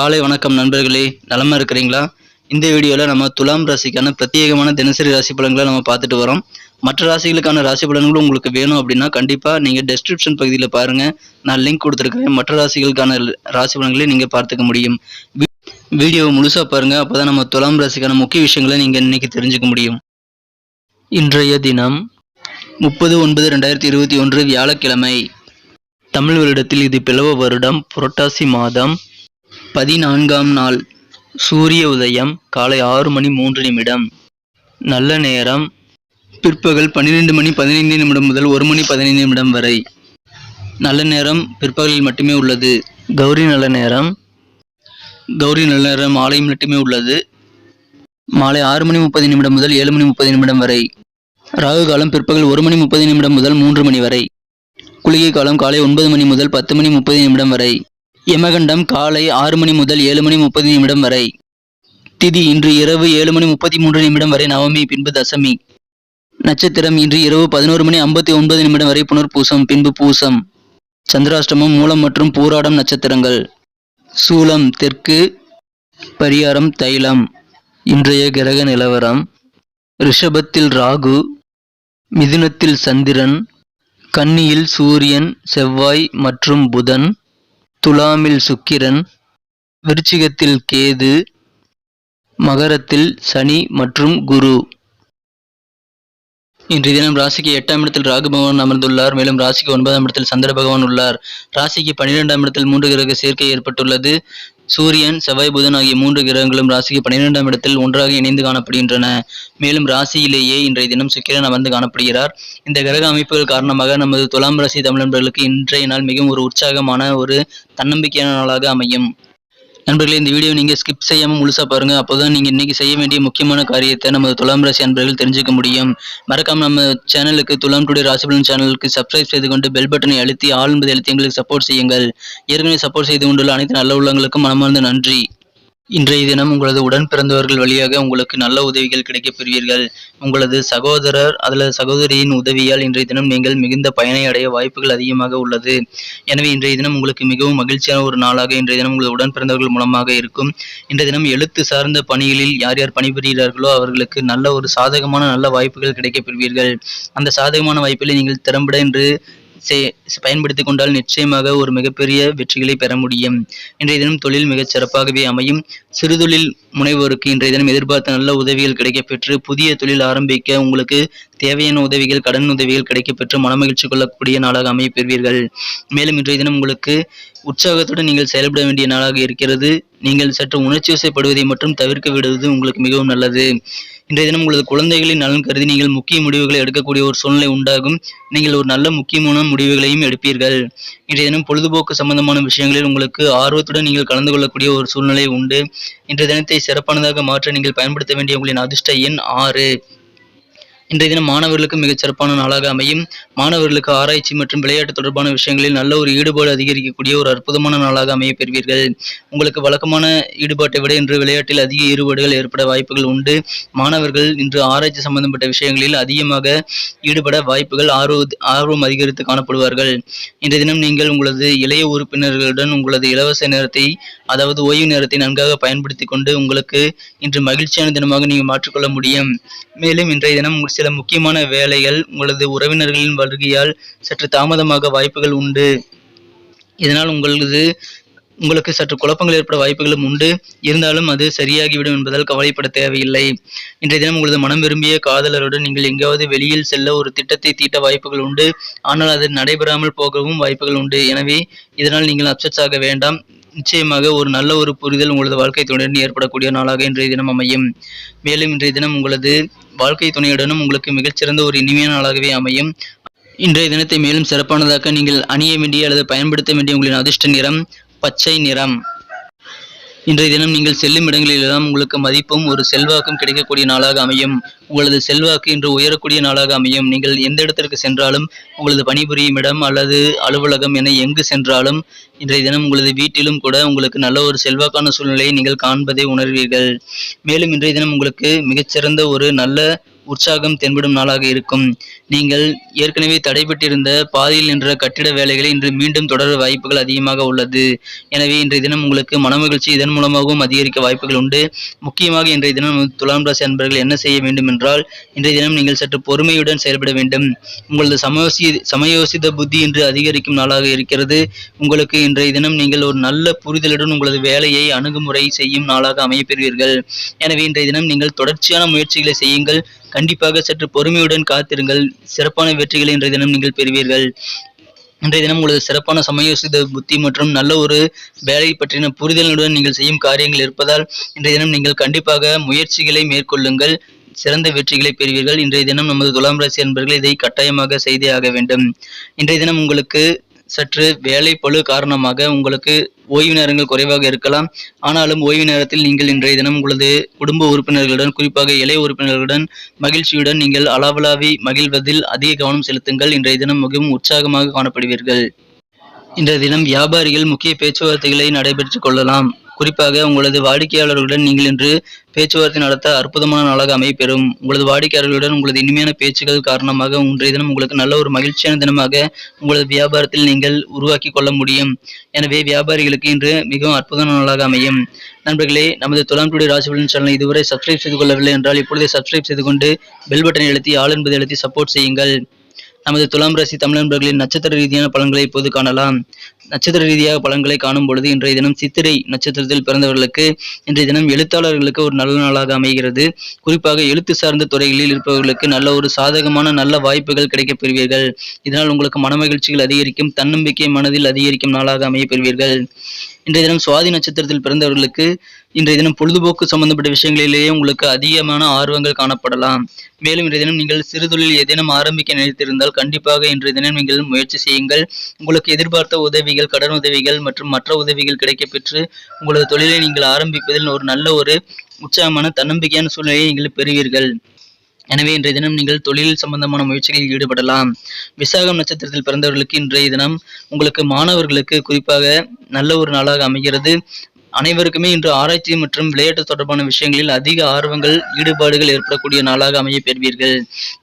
காலை வணக்கம் நண்பர்களே நலமாக இருக்கிறீங்களா? இந்த வீடியோவில் நம்ம துலாம் ராசிக்கான பிரத்யேகமான தினசரி ராசி பலன்களை நம்ம பார்த்துட்டு வரோம். மற்ற ராசிகளுக்கான ராசி பலன்களும் உங்களுக்கு வேணும் அப்படின்னா கண்டிப்பாக நீங்கள் டெஸ்கிரிப்ஷன் பகுதியில் பாருங்கள் நான் லிங்க் கொடுத்துருக்கிறேன். மற்ற ராசிகளுக்கான ராசி பலன்களை நீங்கள் பார்த்துக்க முடியும். வீ- வீடியோவை முழுசாக பாருங்கள் அப்போ தான் நம்ம துலாம் ராசிக்கான முக்கிய விஷயங்களை நீங்கள் இன்றைக்கி தெரிஞ்சுக்க முடியும். இன்றைய தினம் முப்பது ஒன்பது ரெண்டாயிரத்தி இருபத்தி ஒன்று வியாழக்கிழமை. தமிழ் வருடத்தில் இது பிளவ வருடம். புரட்டாசி மாதம். பதினான்காம் நாள் சூரிய உதயம் காலை ஆறு மணி மூன்று நிமிடம். நல்ல நேரம். பிற்பகல் பன்னிரெண்டு மணி பதினைந்து நிமிடம் முதல் ஒரு மணி பதினைந்து நிமிடம் வரை. நல்ல நேரம் பிற்பகலில் மட்டுமே உள்ளது. கௌரி நல்ல நேரம். கௌரி நல்ல நேரம் மாலை மட்டுமே உள்ளது. மாலை ஆறு மணி முப்பது நிமிடம் முதல் ஏழு மணி முப்பது நிமிடம் வரை. ராகு காலம் பிற்பகல் ஒரு மணி முப்பது நிமிடம் முதல் மூன்று மணி வரை. குளிகை காலம் காலை ஒன்பது மணி முதல் பத்து மணி முப்பது நிமிடம் வரை. யமகண்டம் காலை ஆறு மணி முதல் ஏழு மணி முப்பது நிமிடம் வரை. திதி இன்று இரவு ஏழு மணி முப்பத்தி மூன்று நிமிடம் வரை நவமி பின்பு தசமி. நட்சத்திரம் இன்று இரவு பதினோரு மணி ஐம்பத்தி ஒன்பது நிமிடம் வரை புனர்பூசம் பின்பு பூசம். சந்திராஷ்டமம் மூலம் மற்றும் பூராடம் நட்சத்திரங்கள். சூலம் தெற்கு. பரிகாரம் தைலம். இன்றைய கிரக நிலவரம். ரிஷபத்தில் ராகு. மிதுனத்தில் சந்திரன். கன்னியில் சூரியன் செவ்வாய் மற்றும் புதன். துலாமில் சுக்கிரன் விருச்சிகத்தில் கேது மகரத்தில் சனி மற்றும் குரு. இன்றைய தினம் ராசிக்கு எட்டாம் இடத்தில் ராகு பகவான் அமர்ந்துள்ளார். மேலும் ராசிக்கு ஒன்பதாம் இடத்தில் சந்திர பகவான் உள்ளார். ராசிக்கு பன்னிரெண்டாம் இடத்தில் மூன்று கிரக சேர்க்கை ஏற்பட்டுள்ளது. சூரியன் செவ்வாய் புதன் ஆகிய மூன்று கிரகங்களும் ராசிக்கு பன்னிரெண்டாம் இடத்தில் ஒன்றாக இணைந்து காணப்படுகின்றன. மேலும் ராசியிலேயே இன்றைய தினம் சுக்கிரன் அமர்ந்து காணப்படுகிறார். இந்த கிரக அமைப்புகள் காரணமாக நமது துலாம் ராசி தமிழர்களுக்கு இன்றைய நாள் மிகவும் ஒரு உற்சாகமான ஒரு தன்னம்பிக்கையான நாளாக அமையும். நண்பர்களே இந்த வீடியோ நீங்கள் ஸ்கிப் செய்யாமல் முழுசாக பாருங்கள் அப்போ தான் நீங்கள் இன்றைக்கி செய்ய வேண்டிய முக்கியமான காரியத்தை நமது துலாம் ராசி அன்பர்கள் தெரிஞ்சுக்க முடியும். மறக்காம நம்ம சேனலுக்கு துலாம் டுடே ராசிபலன் சேனலுக்கு சப்ஸ்கிரைப் செய்து கொண்டு பெல் பட்டனை அழுத்தி ஆள் என்பதை அழுத்தி எங்களுக்கு சப்போர்ட் செய்யுங்கள். ஏற்கனவே சப்போர்ட் செய்து கொண்டுள்ள அனைத்து நல்ல உள்ளங்களுக்கும் மனமார்ந்த நன்றி. இன்றைய தினம் உங்களது உடன் பிறந்தவர்கள் வழியாக உங்களுக்கு நல்ல உதவிகள் கிடைக்கப் பெறுவீர்கள். உங்களது சகோதரர் அல்லது சகோதரியின் உதவியால் இன்றைய தினம் நீங்கள் மிகுந்த பயனை அடைய வாய்ப்புகள் அதிகமாக உள்ளது. எனவே இன்றைய தினம் உங்களுக்கு மிகவும் மகிழ்ச்சியான ஒரு நாளாக இன்றைய தினம் உங்களது உடன் பிறந்தவர்கள் மூலமாக இருக்கும். இன்றைய தினம் எழுத்து சார்ந்த பணிகளில் யார் யார் பணிபுரிகிறார்களோ அவர்களுக்கு நல்ல ஒரு சாதகமான நல்ல வாய்ப்புகள் கிடைக்கப் பெறுவீர்கள். அந்த சாதகமான வாய்ப்பில் நீங்கள் திறம்பட என்று பயன்படுத்தி கொண்டால் நிச்சயமாக ஒரு மிகப்பெரிய வெற்றிகளை பெற முடியும். இன்றைய தினம் தொழில் மிகச் சிறப்பாகவே அமையும். சிறுதொழில் முனைவோருக்கு இன்றைய தினம் எதிர்பார்த்த நல்ல உதவிகள் கிடைக்கப்பெற்று புதிய தொழில் ஆரம்பிக்க உங்களுக்கு தேவையான உதவிகள் கடன் உதவிகள் கிடைக்கப்பெற்று மனமகிழ்ச்சி கொள்ளக்கூடிய நாளாக அமைய பெறுவீர்கள். மேலும் இன்றைய தினம் உங்களுக்கு உற்சாகத்துடன் நீங்கள் செயல்பட வேண்டிய நாளாக இருக்கிறது. நீங்கள் சற்று உணர்ச்சி வசப்படுவதை மட்டும் தவிர்க்க விடுவது உங்களுக்கு மிகவும் நல்லது. இன்றைய தினம் உங்களது குழந்தைகளின் நலன் கருதி நீங்கள் முக்கிய முடிவுகளை எடுக்கக்கூடிய ஒரு சூழ்நிலை உண்டாகும். நீங்கள் ஒரு நல்ல முக்கியமான முடிவுகளையும் எடுப்பீர்கள். இன்றைய தினம் பொழுதுபோக்கு சம்பந்தமான விஷயங்களில் உங்களுக்கு ஆர்வத்துடன் நீங்கள் கலந்து கொள்ளக்கூடிய ஒரு சூழ்நிலை உண்டு. இன்றைய தினத்தை சிறப்பானதாக மாற்ற நீங்கள் பயன்படுத்த வேண்டிய உங்களின் அதிர்ஷ்ட எண் ஆறு. இன்றைய தினம் மாணவர்களுக்கு மிகச் சிறப்பான நாளாக அமையும். மாணவர்களுக்கு ஆராய்ச்சி மற்றும் விளையாட்டு தொடர்பான விஷயங்களில் நல்ல ஒரு ஈடுபாடு அதிகரிக்கக்கூடிய ஒரு அற்புதமான நாளாக அமைய பெறுவீர்கள். உங்களுக்கு வழக்கமான ஈடுபாட்டை விட இன்று விளையாட்டில் அதிக ஈடுபாடுகள் ஏற்பட வாய்ப்புகள் உண்டு. மாணவர்கள் இன்று ஆராய்ச்சி சம்பந்தப்பட்ட விஷயங்களில் அதிகமாக ஈடுபட வாய்ப்புகள் ஆர்வ ஆர்வம் அதிகரித்து காணப்படுவார்கள். இன்றைய தினம் நீங்கள் உங்களது இளைய உறுப்பினர்களுடன் உங்களது இலவச நேரத்தை அதாவது ஓய்வு நேரத்தை நன்காக பயன்படுத்தி கொண்டு உங்களுக்கு இன்று மகிழ்ச்சியான தினமாக நீங்கள் மாற்றிக்கொள்ள முடியும். மேலும் இன்றைய தினம் சில முக்கியமான வேலைகள் உங்களது உறவினர்களின் வருகையால் சற்று தாமதமாக வாய்ப்புகள் உண்டு. இதனால் உங்களது உங்களுக்கு சற்று குழப்பங்கள் ஏற்பட வாய்ப்புகளும் உண்டு. இருந்தாலும் அது சரியாகிவிடும் என்பதால் கவலைப்பட தேவையில்லை. இன்றைய தினம் உங்களது மனம் விரும்பிய காதலருடன் நீங்கள் எங்காவது வெளியில் செல்ல ஒரு திட்டத்தை தீட்ட வாய்ப்புகள் உண்டு. ஆனால் அது நடைபெறாமல் போகவும் வாய்ப்புகள் உண்டு. எனவே இதனால் நீங்கள் அப்செட்ஸ் ஆக வேண்டாம். நிச்சயமாக ஒரு நல்ல ஒரு புரிதல் உங்களது வாழ்க்கை துணையுடன் ஏற்படக்கூடிய நாளாக இன்றைய தினம் அமையும். மேலும் இன்றைய தினம் உங்களது வாழ்க்கை துணையுடனும் உங்களுக்கு மிகச்சிறந்த ஒரு இனிமையான நாளாகவே அமையும். இன்றைய தினத்தை மேலும் சிறப்பானதாக்க நீங்கள் அணிய வேண்டிய அல்லது பயன்படுத்த வேண்டிய உங்களின் அதிர்ஷ்ட நிறம் பச்சை நிறம். இன்றைய தினம் நீங்கள் செல்லும் இடங்களிலெல்லாம் உங்களுக்கு மதிப்பும் ஒரு செல்வாக்கும் கிடைக்கக்கூடிய நாளாக அமையும். உங்களது செல்வாக்கு இன்று உயரக்கூடிய நாளாக அமையும். நீங்கள் எந்த இடத்திற்கு சென்றாலும் உங்களது பணிபுரியும் இடம் அல்லது அலுவலகம் என எங்கு சென்றாலும் இன்றைய தினம் உங்களது வீட்டிலும் கூட உங்களுக்கு நல்ல ஒரு செல்வாக்கான சூழ்நிலையை நீங்கள் காண்பதை உணர்வீர்கள். மேலும் இன்றைய தினம் உங்களுக்கு மிகச்சிறந்த ஒரு நல்ல உற்சாகம் தென்படும் நாளாக இருக்கும். நீங்கள் ஏற்கனவே தடைபட்டிருந்த பாதியில் நின்ற கட்டிட வேலைகளை இன்று மீண்டும் தொடர வாய்ப்புகள் அதிகமாக உள்ளது. எனவே இன்றைய தினம் உங்களுக்கு மனமகிழ்ச்சி இதன் மூலமாகவும் அதிகரிக்க வாய்ப்புகள் உண்டு. முக்கியமாக இன்றைய தினம் துலாம் ராசி அன்பர்கள் என்ன செய்ய வேண்டும் என்றால் இன்றைய தினம் நீங்கள் சற்று பொறுமையுடன் செயல்பட வேண்டும். உங்களது சமயோசி சமயோசித புத்தி இன்று அதிகரிக்கும் நாளாக இருக்கிறது. உங்களுக்கு இன்றைய தினம் நீங்கள் ஒரு நல்ல புரிதலுடன் உங்களது வேலையை அணுகுமுறை செய்யும் நாளாக அமையப்பெறுவீர்கள். எனவே இன்றைய தினம் நீங்கள் தொடர்ச்சியான முயற்சிகளை செய்யுங்கள். கண்டிப்பாக சற்று பொறுமையுடன் காத்திருங்கள். சிறப்பான வெற்றிகளை இன்றைய தினம் நீங்கள் பெறுவீர்கள். இன்றைய தினம் உங்களது சிறப்பான சமயோசித புத்தி மற்றும் நல்ல ஒரு வேலை பற்றின புரிதலுடன் நீங்கள் செய்யும் காரியங்கள் இருப்பதால் இன்றைய தினம் நீங்கள் கண்டிப்பாக முயற்சிகளை மேற்கொள்ளுங்கள். சிறந்த வெற்றிகளை பெறுவீர்கள். இன்றைய தினம் நமது துலாம் ராசி என்பர்கள் இதை கட்டாயமாக செய்தே ஆக வேண்டும். இன்றைய தினம் உங்களுக்கு சற்று வேலை பழு காரணமாக உங்களுக்கு ஓய்வு நேரங்கள் குறைவாக இருக்கலாம். ஆனாலும் ஓய்வு நேரத்தில் நீங்கள் இன்றைய தினம் உங்களது குடும்ப உறுப்பினர்களுடன் குறிப்பாக இளைய உறுப்பினர்களுடன் மகிழ்ச்சியுடன் நீங்கள் அளவலாவி மகிழ்வதில் அதிக கவனம் செலுத்துங்கள். இன்றைய தினம் மிகவும் உற்சாகமாக காணப்படுவீர்கள். இன்றைய தினம் வியாபாரிகள் முக்கிய பேச்சுவார்த்தைகளை நடைபெற்றுக் கொள்ளலாம். குறிப்பாக உங்களது வாடிக்கையாளர்களுடன் நீங்கள் இன்று பேச்சுவார்த்தை நடத்த அற்புதமான நாளாக அமைப்பெறும் உங்களது வாடிக்கையாளர்களுடன் உங்களது இனிமையான பேச்சுகள் காரணமாக இன்றைய தினம் உங்களுக்கு நல்ல ஒரு மகிழ்ச்சியான தினமாக உங்களது வியாபாரத்தில் நீங்கள் உருவாக்கி கொள்ள முடியும். எனவே வியாபாரிகளுக்கு இன்று மிகவும் அற்புதமான நாளாக அமையும். நண்பர்களே நமது துலாம் டுடே ராசிபலன் சேனலை இதுவரை சப்ஸ்கிரைப் செய்து கொள்ளவில்லை என்றால் இப்பொழுதே சப்ஸ்கிரைப் செய்து கொண்டு பெல் பட்டனை எழுத்தி ஆள் என்பதை எழுத்தி சப்போர்ட் செய்யுங்கள். நமது துலாம் ராசி தமிழன்பர்களின் நட்சத்திர ரீதியான பலன்களை இப்போது காணலாம். நட்சத்திர ரீதியாக பலன்களை காணும் பொழுது இன்றைய தினம் சித்திரை நட்சத்திரத்தில் பிறந்தவர்களுக்கு இன்றைய தினம் எழுத்தாளர்களுக்கு ஒரு நல்ல நாளாக அமைகிறது. குறிப்பாக எழுத்து சார்ந்த துறைகளில் இருப்பவர்களுக்கு நல்ல ஒரு சாதகமான நல்ல வாய்ப்புகள் கிடைக்கப் பெறுவீர்கள். இதனால் உங்களுக்கு மனமகிழ்ச்சிகள் அதிகரிக்கும் தன்னம்பிக்கை மனதில் அதிகரிக்கும் நாளாக அமைய பெறுவீர்கள். இன்றைய தினம் சுவாதி நட்சத்திரத்தில் பிறந்தவர்களுக்கு இன்றைய தினம் பொழுதுபோக்கு சம்பந்தப்பட்ட விஷயங்களிலேயே உங்களுக்கு அதிகமான ஆர்வங்கள் காணப்படலாம். மேலும் இன்றைய தினம் நீங்கள் சிறுதொழில் ஏதேனும் ஆரம்பிக்க நினைத்திருந்தால் கண்டிப்பாக இன்றைய தினம் நீங்கள் முயற்சி செய்யுங்கள். உங்களுக்கு எதிர்பார்த்த உதவிகள் கடன் உதவிகள் மற்றும் மற்ற உதவிகள் கிடைக்கப்பெற்று உங்களது தொழிலை நீங்கள் ஆரம்பிப்பதில் ஒரு நல்ல ஒரு உற்சாகமான தன்னம்பிக்கையான சூழ்நிலையை நீங்கள் பெறுவீர்கள். எனவே இன்றைய தினம் நீங்கள் தொழில் சம்பந்தமான முயற்சிகளில் ஈடுபடலாம். விசாகம் நட்சத்திரத்தில் பிறந்தவர்களுக்கு இன்றைய தினம் உங்களுக்கு மாணவர்களுக்கு குறிப்பாக நல்ல ஒரு நாளாக அமைகிறது. அனைவருக்குமே இன்று ஆராய்ச்சி மற்றும் விளையாட்டு தொடர்பான விஷயங்களில் அதிக ஆர்வங்கள் ஈடுபாடுகள் ஏற்படக்கூடிய நாளாக அமைய பெறுவீர்கள்.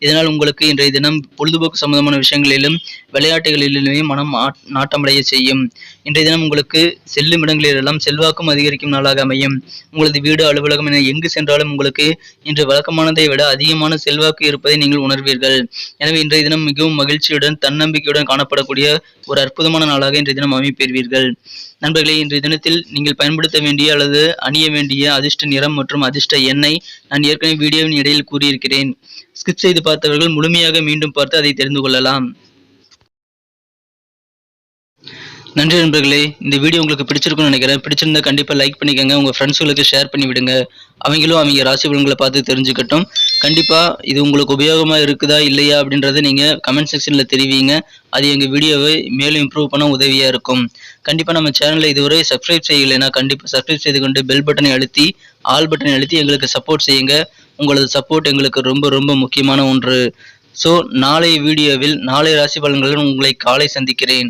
இதனால் உங்களுக்கு இன்றைய தினம் பொழுதுபோக்கு சம்பந்தமான விஷயங்களிலும் விளையாட்டுகளிலுமே மனம் நாட்டமடைய செய்யும். இன்றைய தினம் உங்களுக்கு செல்லும் இடங்களிலெல்லாம் செல்வாக்கும் அதிகரிக்கும் நாளாக அமையும். உங்களது வீடு அலுவலகம் என எங்கு சென்றாலும் உங்களுக்கு இன்று வழக்கமானதை விட அதிகமான செல்வாக்கு இருப்பதை நீங்கள் உணர்வீர்கள். எனவே இன்றைய தினம் மிகவும் மகிழ்ச்சியுடன் தன்னம்பிக்கையுடன் காணப்படக்கூடிய ஒரு அற்புதமான நாளாக இன்றைய தினம் அமைப்பெறுவீர்கள் நண்பர்களே இன்றைய தினத்தில் நீங்கள் பயன்படுத்த வேண்டிய அல்லது அணிய வேண்டிய அதிர்ஷ்ட நிறம் மற்றும் அதிர்ஷ்ட எண்ணெய் நான் ஏற்கனவே வீடியோவின் இடையில் கூறியிருக்கிறேன். ஸ்கிப் செய்து பார்த்தவர்கள் முழுமையாக மீண்டும் பார்த்து அதை தெரிந்து கொள்ளலாம். நன்றி நண்பர்களே இந்த வீடியோ உங்களுக்கு பிடிச்சிருக்கும்னு நினைக்கிறேன். பிடிச்சிருந்தா கண்டிப்பாக லைக் பண்ணிக்கோங்க உங்கள் ஃப்ரெண்ட்ஸுகளுக்கு ஷேர் பண்ணி விடுங்க அவங்களும் அவங்க ராசி பலன்களை பார்த்து தெரிஞ்சுக்கட்டும். கண்டிப்பாக இது உங்களுக்கு உபயோகமாக இருக்குதா இல்லையா அப்படின்றத நீங்கள் கமெண்ட் செக்ஷனில் தெரிவிங்க. அது எங்கள் வீடியோவை மேலும் இம்ப்ரூவ் பண்ண உதவியாக இருக்கும். கண்டிப்பாக நம்ம சேனலை இதுவரை சப்ஸ்கிரைப் செய்யலைன்னா கண்டிப்பாக சப்ஸ்கிரைப் செய்து கொண்டு பெல் பட்டனை அழுத்தி ஆல் பட்டனை அழுத்தி எங்களுக்கு சப்போர்ட் செய்யுங்க. உங்களது சப்போர்ட் எங்களுக்கு ரொம்ப ரொம்ப முக்கியமான ஒன்று. ஸோ நாளைய வீடியோவில் நாளை ராசி பலன்களுடன் உங்களை காலை சந்திக்கிறேன்.